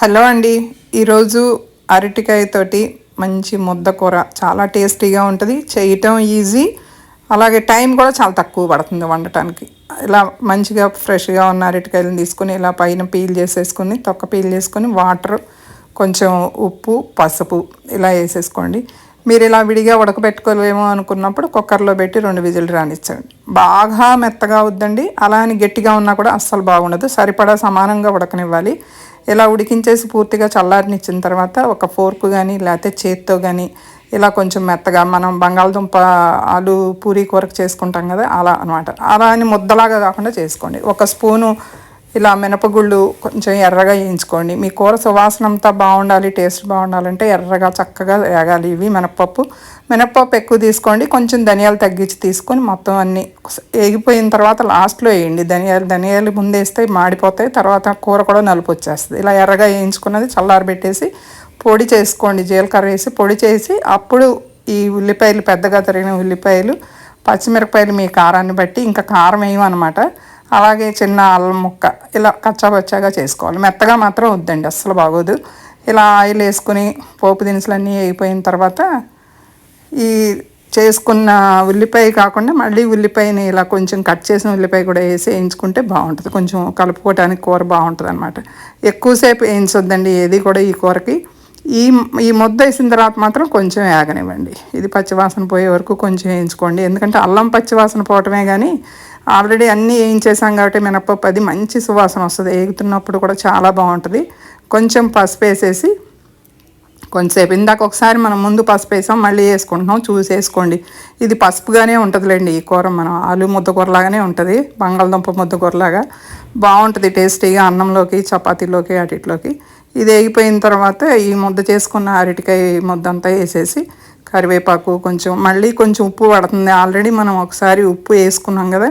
Hello అండి. ఈరోజు అరటికాయతోటి మంచి ముద్ద కూర. చాలా టేస్టీగా ఉంటుంది. చేయటం ఈజీ. అలాగే టైం కూడా చాలా తక్కువ పడుతుంది వండటానికి. ఇలా మంచిగా ఫ్రెష్గా ఉన్న అరటికాయలను తీసుకుని ఇలా పైన పీల్ చేసేసుకుని తొక్క పీల్ చేసుకొని వాటర్ కొంచెం ఉప్పు పసుపు ఇలా వేసేసుకోండి. మీరు ఇలా విడిగా ఉడకబెట్టుకోలేమో అనుకున్నప్పుడు కుక్కర్లో పెట్టి రెండు విజిల్ రానిచ్చండి. బాగా మెత్తగా అవుద్దండి. అలా అని గట్టిగా ఉన్నా కూడా అస్సలు బాగుండదు. సరిపడా సమానంగా ఉడకనివ్వాలి. ఇలా ఉడికించేసి పూర్తిగా చల్లారినిచ్చిన తర్వాత ఒక ఫోర్క్ కానీ లేకపోతే చేత్తో కానీ ఇలా కొంచెం మెత్తగా మనం బంగాళదుంప ఆలు పూరి కూరకు చేసుకుంటాం కదా అలా అనమాట. అలా అని ముద్దలాగా కాకుండా చేసుకోండి. ఒక స్పూను ఇలా మినపగుళ్ళు కొంచెం ఎర్రగా వేయించుకోండి. మీ కూర సువాసన అంతా బాగుండాలి టేస్ట్ బాగుండాలంటే ఎర్రగా చక్కగా వేగాలి ఇవి మినపప్పు. మినపప్పు ఎక్కువ తీసుకోండి కొంచెం ధనియాలు తగ్గించి తీసుకొని మొత్తం అన్నీ వేగిపోయిన తర్వాత లాస్ట్లో వేయండి. ధనియాలు ధనియాలు ముందేస్తే మాడిపోతాయి తర్వాత కూర కూడా నలుపు వచ్చేస్తుంది. ఇలా ఎర్రగా వేయించుకున్నది చల్లారబెట్టేసి పొడి చేసుకోండి జీలకర్ర వేసి పొడి చేసి అప్పుడు ఈ ఉల్లిపాయలు పెద్దగా తరిగిన ఉల్లిపాయలు పచ్చిమిరపకాయలు మీ కారాన్ని బట్టి ఇంకా కారం వేయమన్నమాట. అలాగే చిన్న అల్లం ముక్క ఇలా కచ్చాబచ్చాగా చేసుకోవాలి. మెత్తగా మాత్రం వద్దండి అస్సలు బాగోదు. ఇలా ఆయిల్ వేసుకుని పోపు దినుసులు అన్నీ అయిపోయిన తర్వాత ఈ చేసుకున్న ఉల్లిపాయ కాకుండా మళ్ళీ ఉల్లిపాయని ఇలా కొంచెం కట్ చేసిన ఉల్లిపాయ కూడా వేసి వేయించుకుంటే బాగుంటుంది. కొంచెం కలుపుకోవటానికి కూర బాగుంటుంది అనమాట ఎక్కువసేపు వేయించొద్దండి ఏది కూడా ఈ కూరకి. ఈ ఈ ముద్ద వేసిన తర్వాత మాత్రం కొంచెం వేగనివ్వండి. ఇది పచ్చివాసన పోయే వరకు కొంచెం వేయించుకోండి. ఎందుకంటే అల్లం పచ్చివాసన పోవటమే కానీ ఆల్రెడీ అన్నీ వేయించేసాం కాబట్టి మినప్పప్పు అది మంచి సువాసన వస్తుంది. వేగుతున్నప్పుడు కూడా చాలా బాగుంటుంది. కొంచెం పసుపు వేసేసి కొంచెంసేపు. ఇందాక ఒకసారి మనం ముందు పసుపు వేసాం మళ్ళీ వేసుకుంటున్నాం. చూసి వేసుకోండి. ఇది పసుపుగానే ఉంటుందిలేండి ఈ కూర మనం. ఆలు ముద్ద కూరలాగానే ఉంటుంది. బంగాళదుంప ముద్ద కూరలాగా బాగుంటుంది టేస్టీగా అన్నంలోకి చపాతీలోకి అటిట్లోకి. ఇది వేగిపోయిన తర్వాత ఈ ముద్ద చేసుకున్న అరటికాయ ముద్ద అంతా వేసేసి కరివేపాకు కొంచెం మళ్ళీ కొంచెం ఉప్పు పడుతుంది. ఆల్రెడీ మనం ఒకసారి ఉప్పు వేసుకున్నాం కదా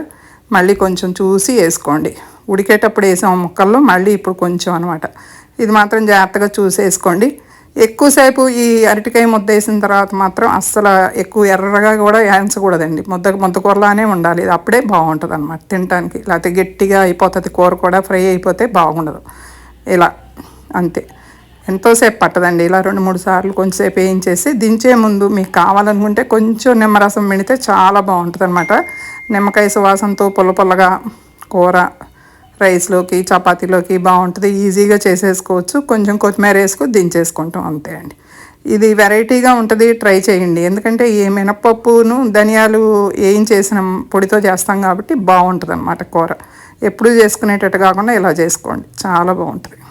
మళ్ళీ కొంచెం చూసి వేసుకోండి. ఉడికేటప్పుడు వేసాం ముక్కల్లో మళ్ళీ ఇప్పుడు కొంచెం అనమాట ఇది మాత్రం జాగ్రత్తగా చూసి వేసుకోండి. ఎక్కువసేపు ఈ అరటికాయ ముద్ద వేసిన తర్వాత మాత్రం అస్సలు ఎక్కువ ఎర్రగా కూడా వేయించకూడదండి. ముద్ద ముద్ద కూరలానే ఉండాలి. ఇది అప్పుడే బాగుంటుంది అనమాట తినడానికి లేకపోతే గట్టిగా అయిపోతుంది. కూర కూడా ఫ్రై అయిపోతే బాగుండదు. ఇలా. అంతే. ఎంతోసేపు పట్టదండి. ఇలా రెండు మూడు సార్లు కొంచెంసేపు వేయించేసి దించే ముందు మీకు కావాలనుకుంటే కొంచెం నిమ్మరసం పెడితే చాలా బాగుంటుంది అనమాట నిమ్మకాయ సువాసనతో పుల్ల పుల్లగా కూర రైస్లోకి చపాతీలోకి బాగుంటుంది. ఈజీగా చేసేసుకోవచ్చు. కొంచెం కొత్తిమీర వేసుకొని దించేసుకుంటాం. అంతే అండి. ఇది వెరైటీగా ఉంటుంది. ట్రై చేయండి. ఎందుకంటే ఈ మినపప్పును ధనియాలు వేయించేసిన పొడితో చేస్తాం కాబట్టి బాగుంటుంది అనమాట కూర. ఎప్పుడు చేసుకునేటట్టు కాకుండా ఇలా చేసుకోండి. చాలా బాగుంటుంది.